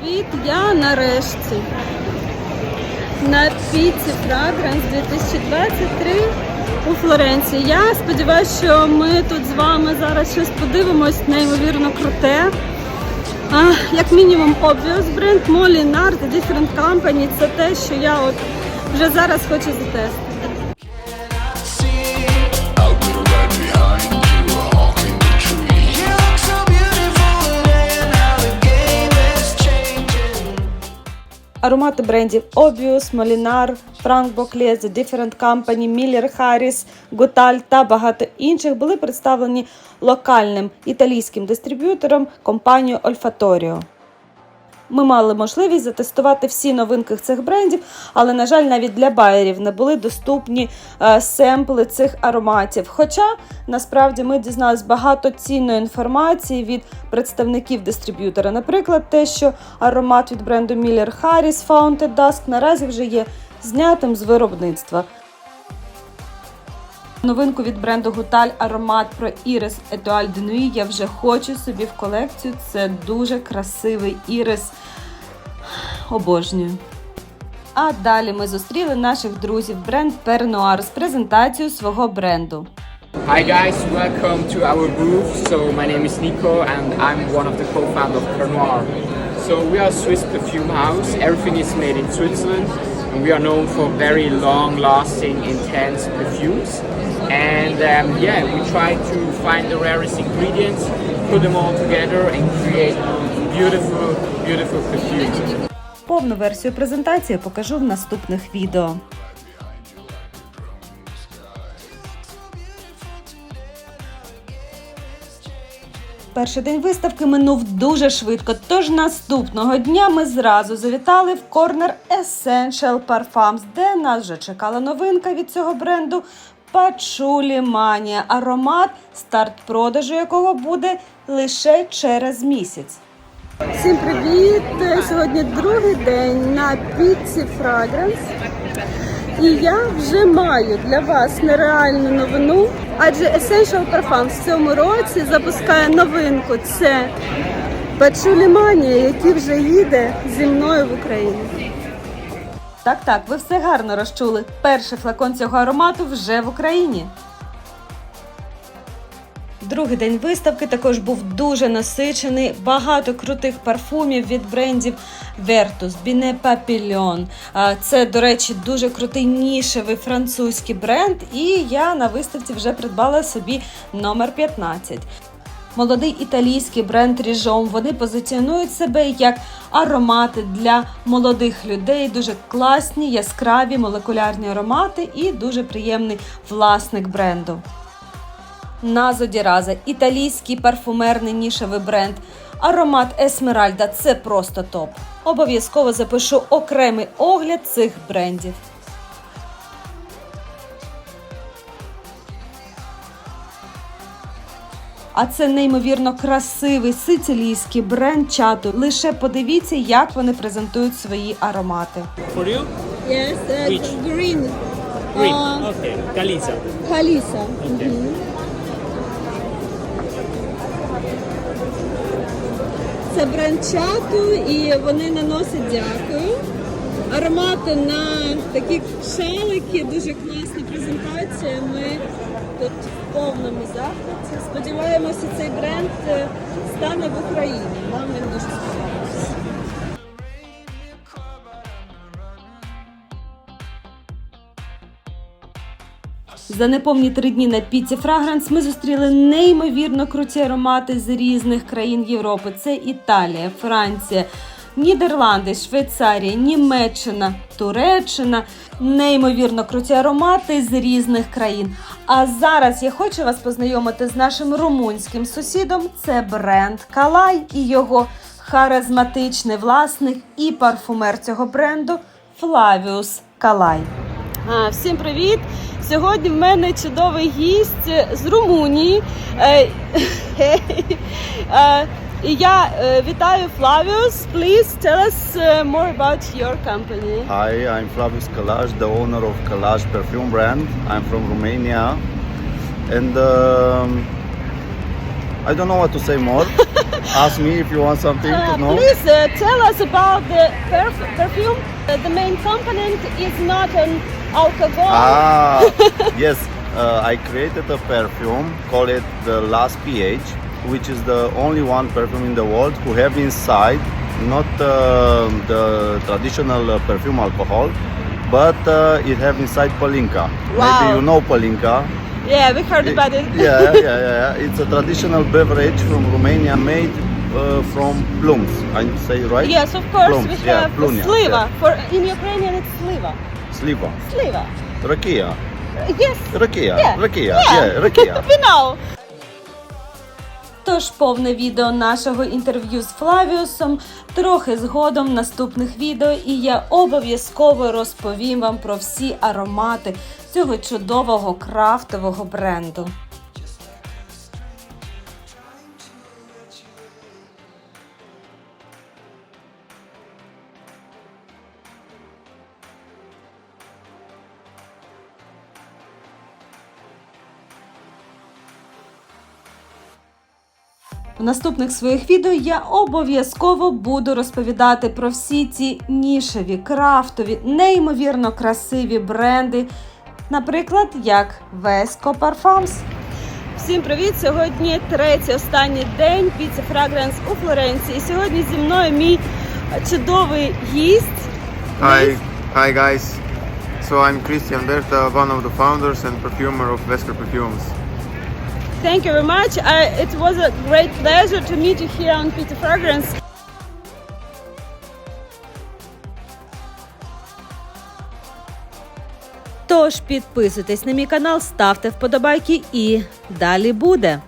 привіт! Я нарешті на піці Fragrance 2023 у Флоренції. Я сподіваюся, що ми тут з вами зараз щось подивимось неймовірно круте. А, як мінімум, Obvious бренд Molinar, The Different Company. Це те, що я от вже зараз хочу затестити. Аромати брендів Obvious, Molinar, Frank Boclet, The Different Company, Miller Harris, Gotal та багато інших були представлені локальним італійським дистриб'ютором компанією Olfatorio. Ми мали можливість затестувати всі новинки цих брендів, але, на жаль, навіть для байерів не були доступні е, семпли цих ароматів. Хоча насправді ми дізналися багато цінної інформації від представників дистриб'ютора. Наприклад, те, що аромат від бренду Miller Harris Fountain Dusk наразі вже є знятим з виробництва. Новинку від бренду Гуталь аромат про ірис Етуаль de Nuit я вже хочу собі в колекцію. Це дуже красивий ірис. Обожнюю. А далі ми зустріли наших друзів бренд Пернуар з презентацією свого бренду. Hi guys, welcome to our booth. So my name is Nico and I'm one of the co-founders of Pernoir. So we are a Swiss perfume house. Everything is made in Switzerland and we are known for very long-lasting, intense perfumes. And um, yeah, we try to find the rarest ingredients, put them all together and create beautiful, beautiful perfumes. Повну версію презентації покажу в наступних відео. Перший день виставки минув дуже швидко, тож наступного дня ми зразу завітали в корнер Essential Parfums, де нас вже чекала новинка від цього бренду Пачулі Манія. Аромат, старт продажу якого буде лише через місяць. Всім привіт! Сьогодні другий день на піці Fragrance. І я вже маю для вас нереальну новину, адже Essential Parfums в цьому році запускає новинку. Це Пачулі Манія, який вже їде зі мною в Україну. Так, так, ви все гарно розчули. Перший флакон цього аромату вже в Україні. Другий день виставки також був дуже насичений. Багато крутих парфумів від брендів Vertus, Binet Papillon. Це, до речі, дуже крутий нішевий французький бренд. І я на виставці вже придбала собі номер 15. Молодий італійський бренд Ріжом. Вони позиціонують себе як аромати для молодих людей. Дуже класні, яскраві молекулярні аромати і дуже приємний власник бренду. Назо Діраза, італійський парфумерний нішевий бренд. Аромат Есмеральда це просто топ. Обов'язково запишу окремий огляд цих брендів. А це неймовірно красивий сицилійський бренд чату. Лише подивіться, як вони презентують свої аромати. For you? Yes, Which? green. Green. Uh, okay. Galisa. Халіса. Okay. Це бренд чату і вони наносять дякую. Аромати на такі шалики, дуже класна презентація. Ми тут в повному захваті. Сподіваємося, цей бренд е, стане в Україні. Нам він дуже сподобався. За неповні три дні на піці Фрагранс ми зустріли неймовірно круті аромати з різних країн Європи. Це Італія, Франція, Нідерланди, Швейцарія, Німеччина, Туреччина. Неймовірно круті аромати з різних країн. А зараз я хочу вас познайомити з нашим румунським сусідом. Це бренд Калай і його харизматичний власник і парфумер цього бренду Флавіус Калай. Всім привіт! Сьогодні в мене чудовий гість з Румунії. Е, е, І я е, вітаю Флавіус. Please tell us uh, more about your company. Hi, I'm Flavius Kalaj, the owner of Kalaj perfume brand. I'm from Romania, and um, I don't know what to say more. Ask me if you want something Uh, to know. please uh, tell us about the perf- perfume. Uh, the main component is not an alcohol. Ah, yes. Uh, I created a perfume, call it the Last PH, which is the only one perfume in the world who have inside not uh, the traditional uh, perfume alcohol, but uh, it have inside palinka. Maybe Wow. you know palinka. Yeah, we heard about it. yeah, yeah, yeah, yeah. It's a traditional beverage from Romania made uh, from plums. I say right? Yes, of course. Plums, we yeah, have plunia, sliva. yeah. For in Ukrainian, it's sliva. Sliva. Sliva. Rakia. Yes. Rakia. Yeah. Rakia. Yeah. Yeah, rakia. We know. Тож повне відео нашого інтерв'ю з Флавіусом трохи згодом наступних відео, і я обов'язково розповім вам про всі аромати цього чудового крафтового бренду. В наступних своїх відео я обов'язково буду розповідати про всі ці нішеві, крафтові, неймовірно красиві бренди, наприклад, як Vesco Parfums. Всім привіт! Сьогодні третій останній день Pizza Fragrance у Флоренції. Сьогодні зі мною мій чудовий гість. Hi, hi guys. So I'm Christian Berta, one of the founders and perfumer of Vesper Perfumes. Thank you very much. I, it was a great pleasure to meet you here on Peter Fragrance. Тож підписуйтесь на мій канал, ставте вподобайки і далі буде.